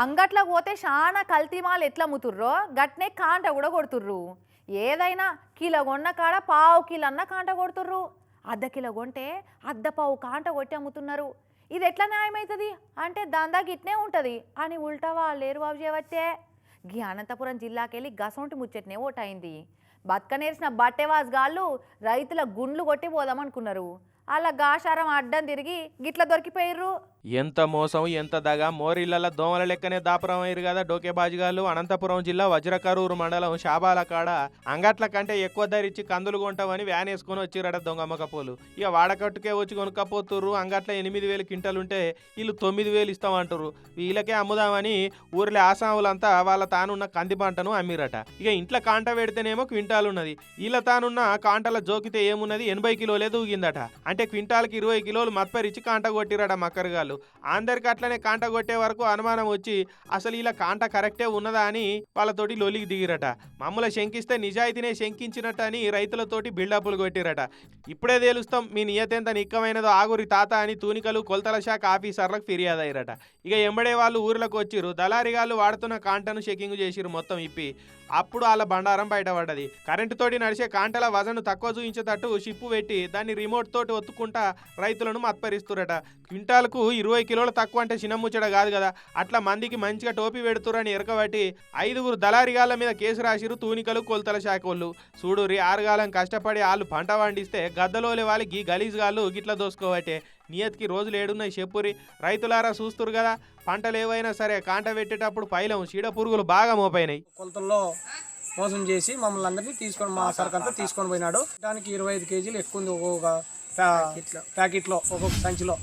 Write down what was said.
అంగట్లో పోతే చాలా కల్తీమాలు ఎట్లా అమ్ముతుర్రో గట్నే కాంట కూడా కొడుతుర్రు. ఏదైనా కిలో కొన్న కాడ పావు కిలో అన్న కాంట కొడుతుర్రు. అర్ధ కిలో కొంటే అర్ధ పావు కాంట కొట్టి అమ్ముతున్నారు. ఇది ఎట్లా న్యాయమవుతుంది అంటే దందా గిట్నే ఉంటుంది. అని ఉల్టావా లేరు బాబు చేయవచ్చే గీ అనంతపురం జిల్లాకెళ్ళి గసొంటి ముచ్చట్నే ఓటైంది బతకనేసిన బట్టెవాజ్ గాళ్ళు రైతుల గుండ్లు కొట్టి పోదామనుకున్నారు. అలా గాషారం అడ్డం తిరిగి గిట్ల దొరికిపోయిర్రు. ఎంత మోసం ఎంత దగ. మోరిళ్ళ దోమల లెక్కనే దాపురం అయ్యారు కదా డోకేబాజుగాళ్ళు అనంతపురం జిల్లా వజ్రకరూరు మండలం షాబాల కాడ. అంగట్ల కంటే ఎక్కువ ధరిచ్చి కందులు కొంటామని వ్యాన్ వేసుకొని వచ్చిరట దొంగమ్మకపోలు ఇక వాడకట్టుకే వచ్చి కొనుక్కపోతుర్రు. అంగట్ల ఎనిమిది వేలు కింటలుంటే వీళ్ళు తొమ్మిది వేలు ఇస్తామంటారు వీళ్ళకే అమ్ముదామని ఊర్లో ఆసాములంతా వాళ్ళ తానున్న కంది పంటను అమ్మిరట. ఇక ఇంట్లో కాంట పెడితేనేమో క్వింటాల్ ఉన్నది. వీళ్ళ తానున్న కాంటల జోకితే ఏమున్నది? ఎనభై కిలోలే దూగిందట అంటే క్వింటాల్కి ఇరవై కిలోలు మత్పరిచి కాంట కొట్టిరట మక్కరగాళ్ళు. అందరికి అట్లనే కాంట కొట్టే వరకు అనుమానం వచ్చి అసలు ఇలా కాంట కరెక్టే ఉన్నదా అని వాళ్ళతోటి లొలికి దిగిరట. మమ్మల్ని శంకిస్తే నిజాయితీనే శంకించినట్టు అని రైతులతోటి బిల్డప్లు కొట్టిరట. ఇప్పుడే తేలుస్తాం మీ నియతెంత నిక్కమైనదో ఆగురి తాత అని తూనికలు కొలతల శాఖ ఆఫీసర్లకు ఫిర్యాదు అయ్యారట ఇక ఎంబడే వాళ్ళు ఊర్లకు వచ్చిర్రు దళారిగాళ్ళు వాడుతున్న కాంటను చెకింగ్ చేసిరు మొత్తం ఇప్పి. అప్పుడు వాళ్ళ బండారం బయటపడ్డది. కరెంటు తోటి నడిచే కాంటల వజను తక్కువ చూపించేటట్టు షిప్పు పెట్టి దాన్ని రిమోట్ తోటి ఒత్తుకుంటా రైతులను మత్పరిస్తురట. క్వింటాల్కు ఇరవై కిలోలు తక్కువ అంటే చిన్న ముచ్చట కాదు కదా. అట్లా మందికి మంచిగా టోపీ పెడుతురని ఎరకబట్టి ఐదుగురు దళారిగాళ్ళ మీద కేసు రాసిరు తూనికలు కొలతల శాఖ వాళ్ళు చూడురి ఆరుగాలం కష్టపడి వాళ్ళు పంట పండిస్తే గద్దలోలే వాళ్ళకి గలీజ్ గాళ్ళు గిట్ల దోసుకోవట్టే నియత్కి రోజులు ఏడున్నాయి చెప్పురి రైతులారా చూస్తురు కదా పంటలు ఏవైనా సరే కాంట పెట్టేటప్పుడు పైలం చీడ పురుగులు బాగా మోపైనాయి. కొలతల్లో మోసం చేసి మమ్మల్ని అందరినీ తీసుకొని మా సరుకు తీసుకొని పోయినాడు. దానికి ఇరవై ఐదు కేజీలు ఎక్కువ ఉంది ఒక్కొక్క ప్యాకెట్లో ఒక్కొక్క సంచిలో.